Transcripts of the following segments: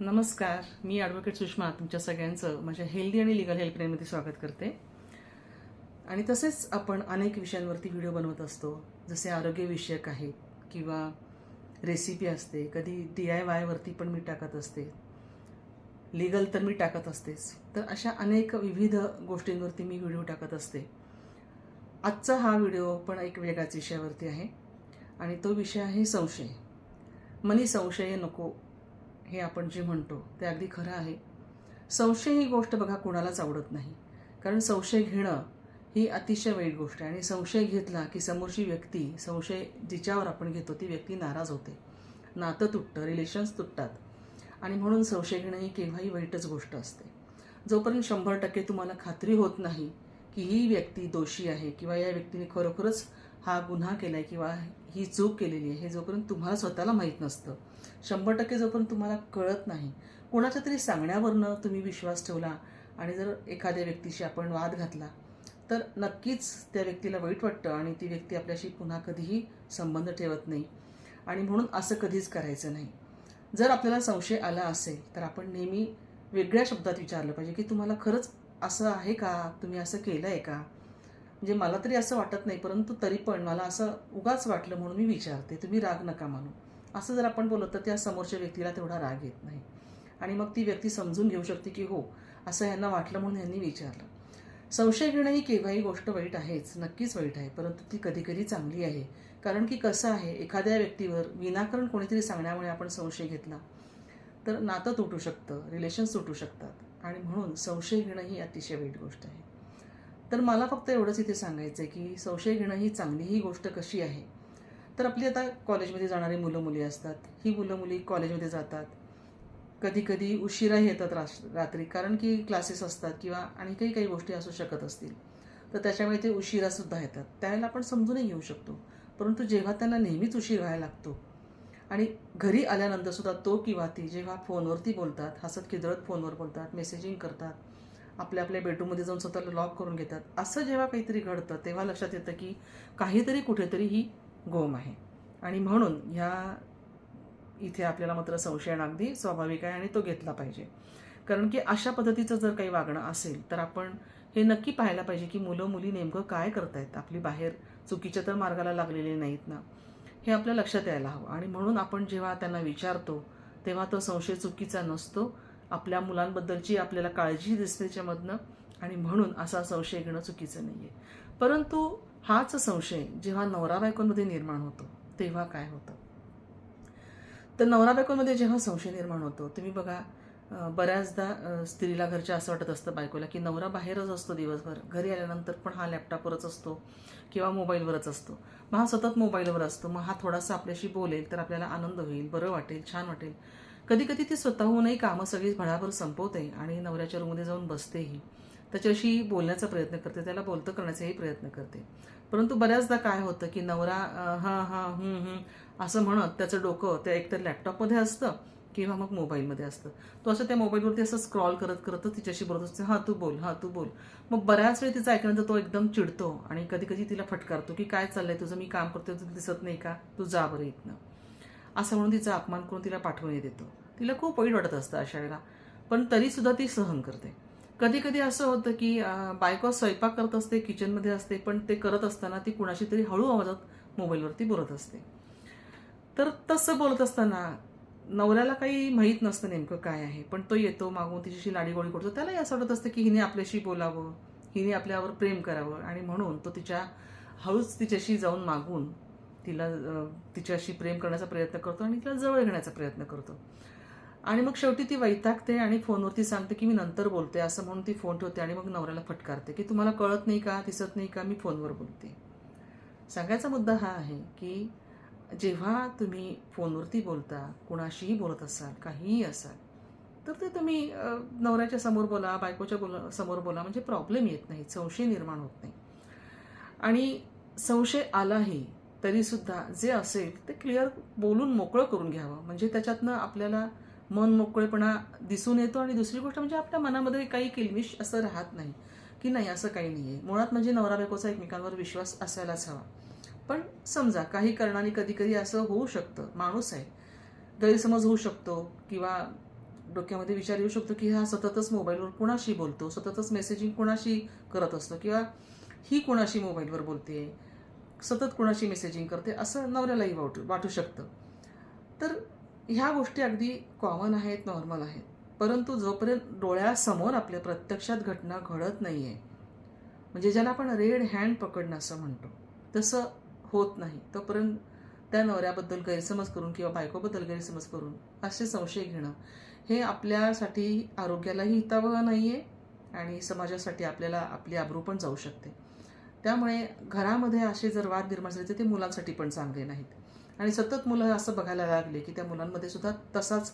नमस्कार मी ॲडव्होकेट सुषमा तुमच्या सगळ्यांचं माझ्या हेल्दी आणि लिगल हेल्पलाईनमध्ये स्वागत करते. आणि तसेच आपण अनेक विषयांवरती व्हिडिओ बनवत असतो जसे आरोग्यविषयक आहेत किंवा रेसिपी असते कधी डी आय वायवरती पण मी टाकत असते लिगल तर मी टाकत असतेच तर अशा अनेक विविध गोष्टींवरती मी व्हिडिओ टाकत असते. आजचा हा व्हिडिओ पण एक वेगळ्याच विषयावरती आहे आणि तो विषय आहे संशय. मनी संशय नको हे आपण जे म्हणतो ते अगदी खरं आहे. संशय ही गोष्ट बघा कोणालाच आवडत नाही. कारण संशय घेणं ही अतिशय वाईट गोष्ट आहे. आणि संशय घेतला की समोरची व्यक्ती संशय जिच्यावर आपण घेतो ती व्यक्ती नाराज होते. नातं तुटतं रिलेशन्स तुटतात. आणि म्हणून संशय घेणं ही केव्हाही वाईटच गोष्ट असते. जोपर्यंत शंभर टक्के तुम्हाला खात्री होत नाही की ही व्यक्ती दोषी आहे किंवा या व्यक्तीने खरोखरच हा गुन्हा केला आहे किंवा ही चूक केलेली आहे हे जोपर्यंत तुम्हाला स्वतःला माहीत नसतं. शंभर टक्के जोपर्यंत तुम्हाला कळत नाही कोणाच्या तरी सांगण्यावरनं तुम्ही विश्वास ठेवला आणि जर एखाद्या व्यक्तीशी आपण वाद घातला तर नक्कीच त्या व्यक्तीला वाईट वाटतं आणि ती व्यक्ती आपल्याशी पुन्हा कधीही संबंध ठेवत नाही. आणि म्हणून असं कधीच करायचं नाही. जर आपल्याला संशय आला असेल तर आपण नेहमी वेगळ्या शब्दात विचारलं पाहिजे की तुम्हाला खरंच असं आहे का? तुम्ही असं केलं आहे का? म्हणजे मला तरी असं वाटत नाही परंतु तरी पण मला असं उगाच वाटलं म्हणून मी विचारते. तुम्ही राग नका मानू. असं जर आपण बोललो तर त्या समोरच्या व्यक्तीला तेवढा राग येत नाही. आणि मग ती व्यक्ती समजून घेऊ शकते की हो असं यांना वाटलं म्हणून यांनी विचारलं. संशय घेणं ही केव्हाही गोष्ट वाईट आहेच नक्कीच वाईट आहे परंतु ती कधीकधी चांगली आहे. कारण की कसं आहे एखाद्या व्यक्तीवर विनाकारण कोणीतरी सांगण्यामुळे आपण संशय घेतला तर नातं तुटू शकतं रिलेशन्स तुटू शकतात. आणि म्हणून संशय घेणं ही अतिशय वाईट गोष्ट आहे. तर मला फक्त एवढंच इथे सांगायचं आहे की संशय घेणं ही चांगली ही गोष्ट कशी आहे? तर आपली आता कॉलेजमध्ये जाणारी मुलं मुली असतात. ही मुलं मुली कॉलेजमध्ये जातात. कधी कधी उशिराही येतात रास रात्री कारण की क्लासेस असतात किंवा आणि काही काही गोष्टी असू शकत असतील. तर त्याच्यामुळे ते उशिरासुद्धा येतात. त्यावेळेला आपण समजूनही घेऊ शकतो. परंतु जेव्हा त्यांना नेहमीच उशीर व्हायला लागतो आणि घरी आल्यानंतरसुद्धा तो किंवा ती जेव्हा फोनवरती बोलतात हसत खिदळत फोनवर बोलतात मेसेजिंग करतात आपल्या आपल्या बेडरूममध्ये जाऊन स्वतःला लॉक करून घेतात. असं जेव्हा काहीतरी घडतं तेव्हा लक्षात येतं की काहीतरी कुठेतरी ही गोम आहे. आणि म्हणून ह्या इथे आपल्याला मात्र संशय अगदी स्वाभाविक आहे आणि तो घेतला पाहिजे. कारण की अशा पद्धतीचं जर काही वागणं असेल तर आपण हे नक्की पाहायला पाहिजे की मुलं मुली नेमकं काय करतायत. आपली बाहेर चुकीच्या तर मार्गाला लागलेले नाहीत ना. हे आपल्या लक्षात यायला हवं. आणि म्हणून आपण जेव्हा त्यांना विचारतो तेव्हा तो संशय चुकीचा नसतो. आपल्या मुलांबद्दलची आपल्याला काळजी दिसते त्याच्यामधनं आणि म्हणून असा संशय घेणं चुकीचं नाही आहे परंतु हाच संशय जेव्हा नवरा बायकोंमध्ये निर्माण होतो तेव्हा काय होतं? तर नवरा बायकोमध्ये जेव्हा संशय निर्माण होतो तुम्ही बघा बऱ्याचदा स्त्रीला घरच्या असं वाटत असतं बायकोला की नवरा बाहेरच असतो दिवसभर. घरी आल्यानंतर पण हा लॅपटॉपवरच असतो किंवा मोबाईलवरच असतो. मग हा सतत मोबाईलवर असतो. मग हा थोडासा आपल्याशी बोलेल तर आपल्याला आनंद होईल बरं वाटेल छान वाटेल. कधी कधी ती स्वतःहूनही कामं सगळी भडाभर संपवते आणि नवऱ्याच्या रूममध्ये जाऊन बसतेही. त्याच्याशी बोलण्याचा प्रयत्न करते त्याला बोलतं करण्याचाही प्रयत्न करते. परंतु बऱ्याचदा काय होतं की नवरा हां हां हं हं असं म्हणत त्याचं डोकं त्या एकतर लॅपटॉपमध्ये असतं किंवा मग मोबाईलमध्ये असतं. तो असं त्या मोबाईलवरती असं स्क्रॉल करत करत तिच्याशी बोलत असते हां तू बोल हां तू बोल. मग बऱ्याच वेळ तिचा ऐकल्यानंतर तो एकदम चिडतो आणि कधी कधी तिला फटकारतो की काय चाललंय तुझं? मी काम करतोय तुला दिसत नाही का? तू जा बरं इथनं. असं म्हणून तिचा अपमान करून तिला पाठवून देतो. तिला खूप वाईट वाटत असतं अशा वेळेला. पण तरीसुद्धा ती सहन करते. कधी कधी असं होतं की बायको स्वयंपाक करत असते किचनमध्ये असते पण ते करत असताना ती कुणाशी तरी हळू आवाजात मोबाईलवरती बोलत असते. तर तसं बोलत असताना नवऱ्याला काही माहीत नसतं नेमकं काय आहे पण तो येतो मागून तिच्याशी लाडीगोळी करतो. त्यालाही असं वाटत असतं की हिने आपल्याशी बोलावं हिने आपल्यावर प्रेम करावं आणि म्हणून तो तिच्या हळूच तिच्याशी जाऊन मागून तिला तिच्याशी प्रेम करण्याचा प्रयत्न करतो आणि तिला जवळ घेण्याचा प्रयत्न करतो. आणि मग शेवटी ती वैतागते आणि फोनवरती सांगते की मी नंतर बोलते असं म्हणून ती फोन ठेवते आणि मग नवऱ्याला फटकारते की तुम्हाला कळत नाही का दिसत नाही का मी फोनवर बोलते. सांगायचा मुद्दा हा आहे की जेव्हा तुम्ही फोनवरती बोलता कुणाशीही बोलत असाल काहीही असाल तर ते तुम्ही नवऱ्याच्या समोर बोला बायकोच्या बोला समोर बोला म्हणजे प्रॉब्लेम येत नाही संशय निर्माण होत नाही. आणि संशय आलाही तरीसुद्धा जे असेल ते क्लिअर बोलून मोकळं करून घ्यावं म्हणजे त्याच्यातनं आपल्याला मन मोकळेपणा दिसून येतो आणि दुसरी गोष्ट म्हणजे आपल्या मनामध्ये काही किलमिश असं राहत नाही की नाही असं काही नाही आहे मुळात म्हणजे नवरा बायकोचा एकमेकांवर विश्वास असायलाच हवा. पण समजा काही कारणाने कधी कधी असं होऊ शकतं माणूस आहे. गैरसमज होऊ शकतो किंवा डोक्यामध्ये विचार येऊ शकतो की हा सततच मोबाईलवर कुणाशी बोलतो सततच मेसेजिंग कुणाशी करत असतो किंवा ही कुणाशी मोबाईलवर बोलते सतत कुणाशी मेसेजिंग करते असं नवऱ्यालाही वाटू वाटू शकतं. तर ह्या गोष्टी अगदी कॉमन आहेत नॉर्मल आहेत. परंतु जोपर्यंत डोळ्यासमोर आपल्या प्रत्यक्षात घटना घडत नाही आहे म्हणजे ज्याला आपण रेड हँड पकडणं असं म्हणतो तसं होत नाही. तोपर्यंत त्या नवऱ्याबद्दल गैरसमज करून किंवा बायकोबद्दल गैरसमज करून असे संशय घेणं हे आपल्यासाठी आरोग्यालाही हितावह नाही आहे आणि समाजासाठी आपल्याला आपली आबरू पण जाऊ शकते. त्यामुळे घरामध्ये असे जर वाद निर्माण झाले तर ते मुलांसाठी पण चांगले नाहीत. आणि सतत मुलं असं बघायला लागले की त्या मुलांमध्ये सुद्धा तसाच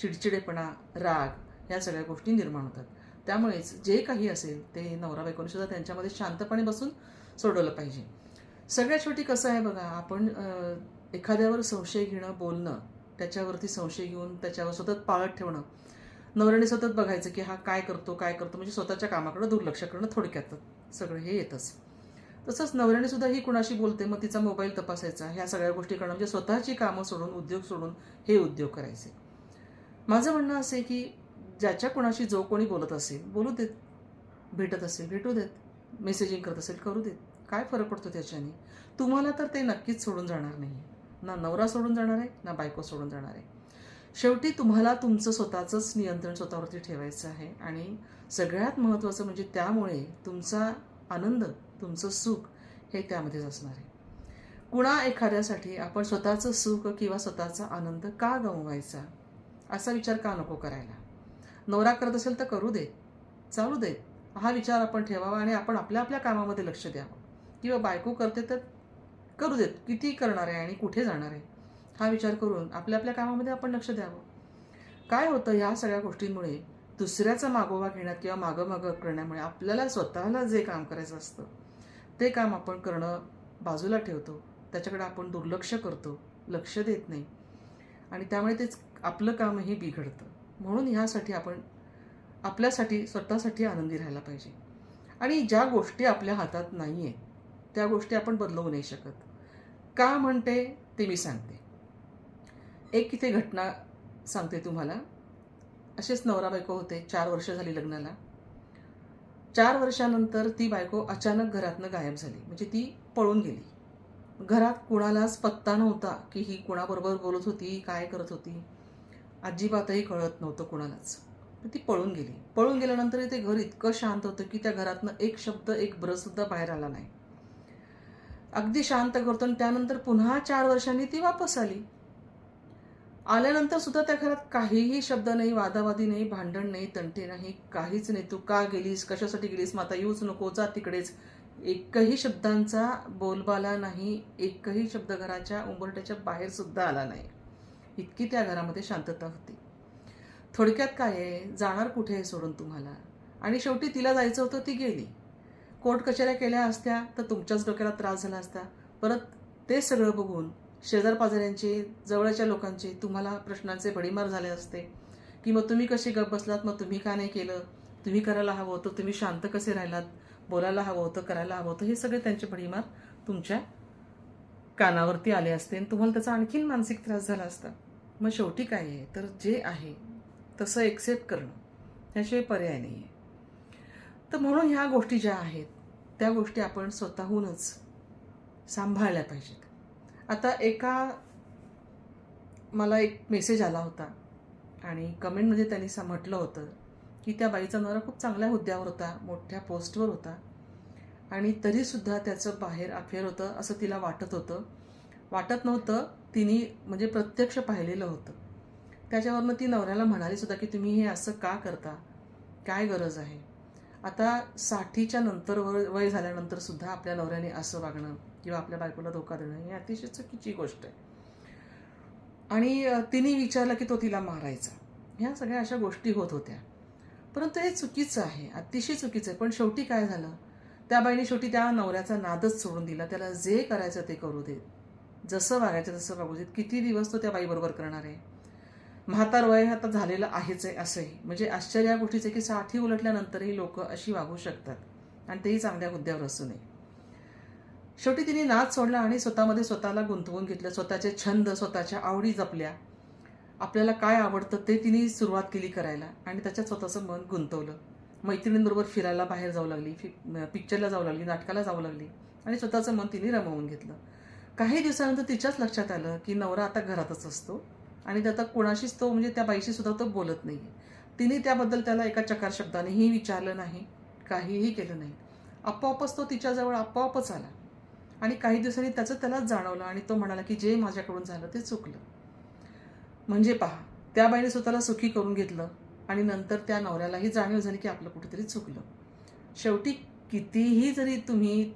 चिडचिडेपणा राग या सगळ्या गोष्टी निर्माण होतात. त्यामुळेच जे काही असेल ते नवरा बायकोने सुद्धा त्यांच्यामध्ये शांतपणे बसून सोडवलं पाहिजे. सगळ्यात शेवटी कसं आहे बघा आपण एखाद्यावर संशय घेणं बोलणं त्याच्यावरती संशय घेऊन त्याच्यावर सतत पाळत ठेवणं नवऱ्याने सतत बघायचं की हा काय करतो काय करतो म्हणजे स्वतःच्या कामाकडे दुर्लक्ष करणं थोडक्यात सगळं हे येतच. तसंच नवऱ्याने सुद्धा ही कुणाशी बोलते मग तिचा मोबाईल तपासायचा. ह्या सगळ्या गोष्टी करणं म्हणजे स्वतःची कामं सोडून उद्योग सोडून हे उद्योग करायचे. माझं म्हणणं असं आहे की ज्याच्या कुणाशी जो कोणी बोलत असेल बोलू देत. भेटत असेल भेटू देत. मेसेजिंग करत असेल करू देत. काय फरक पडतो त्याच्याने? तुम्हाला तर ते नक्कीच सोडून जाणार नाही ना नवरा सोडून जाणार आहे ना बायको सोडून जाणार आहे. शेवटी तुम्हाला तुमचं स्वतःचंच नियंत्रण स्वतःवरती ठेवायचं आहे. आणि सगळ्यात महत्त्वाचं म्हणजे त्यामुळे तुमचा आनंद तुमचं सुख हे त्यामध्येच असणार आहे. कुणा एखाद्यासाठी आपण स्वतःचं सुख किंवा स्वतःचा आनंद का गमवायचा? असा विचार का नको करायला? नवरा करत असेल तर करू दे चालू देत हा विचार आपण ठेवावा आणि आपण आपल्या आपल्या कामामध्ये लक्ष द्यावं. किंवा बायको करते तर करू देत. किती करणार आहे आणि कुठे जाणार आहे? हा विचार करून आपल्या आपल्या कामामध्ये आपण लक्ष द्यावं. काय होतं ह्या सगळ्या गोष्टींमुळे दुसऱ्याचा मागोवा घेण्यात किंवा मागं मागं करण्यामुळे आपल्याला स्वतःला जे काम करायचं असतं ते काम आपण करणं बाजूला ठेवतो. त्याच्याकडे आपण दुर्लक्ष करतो लक्ष देत नाही. आणि त्यामुळे तेच आपलं कामही बिघडतं. म्हणून ह्यासाठी आपण आपल्यासाठी स्वतःसाठी आनंदी राहायला पाहिजे. आणि ज्या गोष्टी आपल्या हातात नाही आहे त्या गोष्टी आपण बदलवू नाही शकत. का म्हणते ते मी सांगते. एक इथे घटना सांगते तुम्हाला. असेच नवरा बायको होते चार वर्ष झाली लग्नाला. चार वर्षानंतर ती बायको अचानक घरातनं गायब झाली. म्हणजे ती पळून गेली. घरात कुणालाच पत्ता नव्हता की ही कुणाबरोबर बोलत होती काय करत होती. अजिबातही कळत नव्हतं कुणालाच. ती पळून गेली. पळून गेल्यानंतर ते घर इतकं शांत होतं की त्या घरातनं एक शब्द एक ब्रशसुद्धा बाहेर आला नाही. अगदी शांत करतो आणि त्यानंतर पुन्हा चार वर्षांनी ती वापस आली. आल्यानंतर सुद्धा त्या घरात काहीही शब्द नाही वादावादी नाही भांडण नाही तंटे नाही काहीच नाही. तू का गेलीस? कशासाठी गेलीस? मग आता येऊच नको जा तिकडेच. एकही शब्दांचा बोलबाला नाही एकही शब्द घराच्या उंबरट्याच्या बाहेर सुद्धा आला नाही. इतकी त्या घरामध्ये शांतता होती. थोडक्यात काय आहे? जाणार कुठे आहे सोडून तुम्हाला? आणि शेवटी तिला जायचं होतं ती गेली. कोर्ट कचऱ्या केल्या असत्या तर तुमच्याच डोक्याला त्रास झाला असता. परत ते सगळं बघून शेजारपाजाऱ्यांचे जवळच्या लोकांचे तुम्हाला प्रश्नांचे भडीमार झाले असते. की मग तुम्ही कसे गप बसलात? मग तुम्ही का नाही केलं? तुम्ही करायला हवं होतं तुम्ही शांत कसे राहिलात? बोलायला हवं होतं करायला हवं होतं हे सगळे त्यांचे भडीमार तुमच्या कानावरती आले असते आणि तुम्हाला त्याचा आणखीन मानसिक त्रास झाला असता. मग शेवटी काय आहे? तर जे आहे तसं एक्सेप्ट करणं ह्याशिवाय पर्याय नाही आहे तर म्हणून ह्या गोष्टी ज्या आहेत त्या गोष्टी आपण स्वतःहूनच सांभाळल्या पाहिजेत. आता एका मला एक मेसेज आला होता आणि कमेंटमध्ये त्यांनी सा म्हटलं होतं की त्या बाईचा नवरा खूप चांगल्या हुद्द्यावर होता मोठ्या पोस्टवर होता आणि तरीसुद्धा त्याचं बाहेर अफेअर होतं असं तिला वाटत होतं. वाटत नव्हतं तिने म्हणजे प्रत्यक्ष पाहिलेलं होतं. त्याच्यावरनं ती नवऱ्याला म्हणाली सुद्धा की तुम्ही हे असं का करता? काय गरज आहे? आता साठीच्या नंतर वय वय झाल्यानंतर सुद्धा आपल्या नवऱ्याने असं वागणं किंवा आपल्या बायकोला धोका देणं ही अतिशय चुकीची गोष्ट आहे. आणि तिने विचारलं की तो तिला मारायचा. ह्या सगळ्या अशा गोष्टी होत होत्या. परंतु हे चुकीचं आहे अतिशय चुकीचं आहे. पण शेवटी काय झालं? त्या बाईने शेवटी त्या नवऱ्याचा नादच सोडून दिला. त्याला जे करायचं ते करू देत जसं वागायचं तसं वागू देत किती दिवस तो त्या बाईबरोबर करणार आहे? म्हातार वय आता झालेलं आहेच आहे असंही. म्हणजे आश्चर्य या गोष्टीचं की साठी उलटल्यानंतरही लोक अशी वागू शकतात. आणि तेही चांगल्या मुद्द्यावर असू नये शेवटी तिने नाच सोडला आणि स्वतःमध्ये स्वतःला गुंतवून घेतलं. स्वतःचे छंद स्वतःच्या आवडी जपल्या. आपल्याला काय आवडतं ते तिने सुरुवात केली करायला. आणि त्याच्यात स्वतःचं मन गुंतवलं. मैत्रिणींबरोबर फिरायला बाहेर जाऊ लागली. फि पिक्चरला जाऊ लागली. नाटकाला जाऊ लागली. आणि स्वतःचं मन तिने रमवून घेतलं. काही दिवसानंतर तिच्याच लक्षात आलं की नवरा आता घरातच असतो. आणि त्याचा आता कोणाशीच तो म्हणजे त्या बाईशी सुद्धा तो बोलत नाही तिने त्याबद्दल त्याला एका चकार शब्दानेही विचारलं नाही काहीही केलं नाही. आपोआपच तो तिच्याजवळ आपोआपच आला. आणि काही दिवसांनी त्याचं त्यालाच जाणवलं आणि तो म्हणाला की जे माझ्याकडून झालं ते चुकलं. म्हणजे पहा त्या बाईने स्वतःला सुखी करून घेतलं आणि नंतर त्या नवऱ्यालाही जाणीव झाली की आपलं कुठेतरी चुकलं. शेवटी कितीही जरी तुम्ही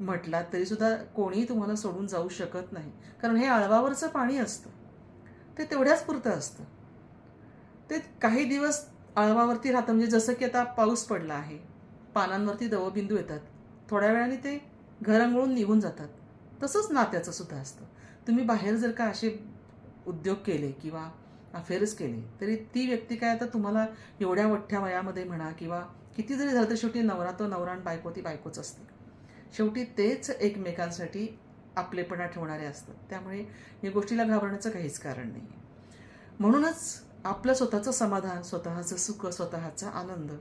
म्हटलात तरीसुद्धा कोणीही तुम्हाला सोडून जाऊ शकत नाही. कारण हे आळवावरचं पाणी असतं. ते तेवढ्याच पुरतं असतं. ते काही दिवस आळवावरती राहतं. म्हणजे जसं की आता पाऊस पडला आहे. पानांवरती दवबिंदू येतात. थोड्या वेळाने ते घरंगळून निघून जातात. तसंच नात्याचं सुद्धा असतं. तुम्ही बाहेर जर का असे उद्योग केले किंवा अफेअर्स केले तरी ती व्यक्ती काय आता तुम्हाला एवढ्या मोठ्या वयामध्ये म्हणा किंवा किती जरी झालं तर शेवटी नवरा तो नवरा आणि बायको ती बायकोच असते. शेवटी तेच एकमेकांसाठी आपलेपणा ठेवणारे असतात. त्यामुळे या गोष्टीला घाबरण्याचं काहीच कारण नाही म्हणूनच आपलं स्वतःचं समाधान स्वतःचं सुख स्वतःचा आनंद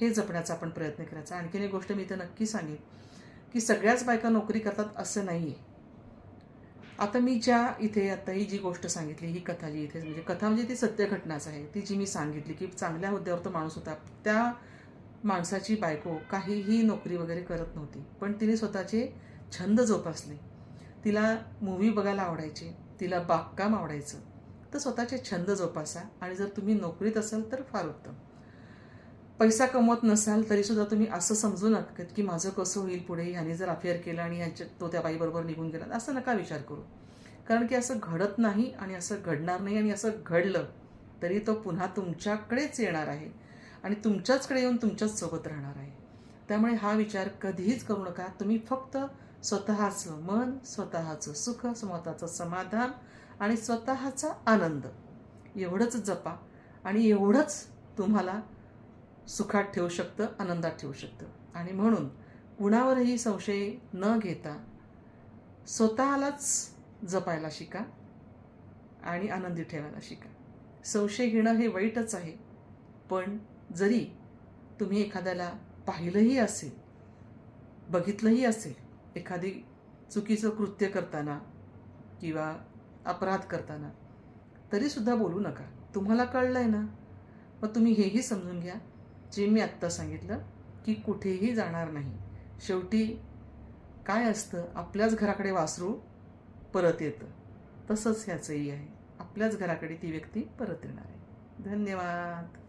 हे जपण्याचा आपण प्रयत्न करायचा. आणखीन एक गोष्ट मी इथं नक्की सांगेन की सगळ्याच बायका नोकरी करतात असं नाही आहे आता मी ज्या इथे आता ही जी गोष्ट सांगितली ही कथा जी इथे म्हणजे कथा म्हणजे ती सत्य घटनाच आहे. ती जी मी सांगितली की चांगल्या हुद्द्यावर तो माणूस होता. त्या माणसाची बायको काहीही नोकरी वगैरे करत नव्हती. पण तिने स्वतःचे छंद जोपासले. तिला मूव्ही बघायला आवडायची तिला बागकाम आवडायचं. तर स्वतःचे छंद जोपासा आणि जर तुम्ही नोकरीत असाल तर फार उत्तम. पैसा कमवत नसाल तरीसुद्धा तुम्ही असं समजू नका की माझं कसं होईल पुढे ह्याने जर अफेअर केलं आणि ह्याच्या तो त्या बाईबरोबर निघून गेला असं नका विचार करू. कारण की असं घडत नाही आणि असं घडणार नाही आणि असं घडलं तरी तो पुन्हा तुमच्याकडेच येणार आहे आणि तुमच्याचकडे येऊन तुमच्याच सोबत राहणार आहे. त्यामुळे हा विचार कधीच करू नका. तुम्ही फक्त स्वतःचं मन स्वतःचं सुख स्वतःचं समाधान आणि स्वतःचा आनंद. एवढंच जपा आणि एवढंच तुम्हाला सुखात ठेवू शकतं आनंदात ठेवू शकतं. आणि म्हणून कुणावरही संशय न घेता स्वतःलाच जपायला शिका आणि आनंदी ठेवायला शिका. संशय घेणं हे वाईटच आहे पण जरी तुम्ही एखाद्याला पाहिलंही असेल बघितलंही असेल एखादी चुकीचं कृत्य करताना किंवा अपराध करताना तरीसुद्धा बोलू नका. तुम्हाला कळलं आहे ना? मग तुम्ही हेही समजून घ्या. जे मी आत्ता सांगितलं की कुठेही जाणार नाही. शेवटी काय असतं? आपल्याच घराकडे वासरू परत येतं. तसंच ह्याचंही आहे. आपल्याच घराकडे ती व्यक्ती परत येणार आहे. धन्यवाद.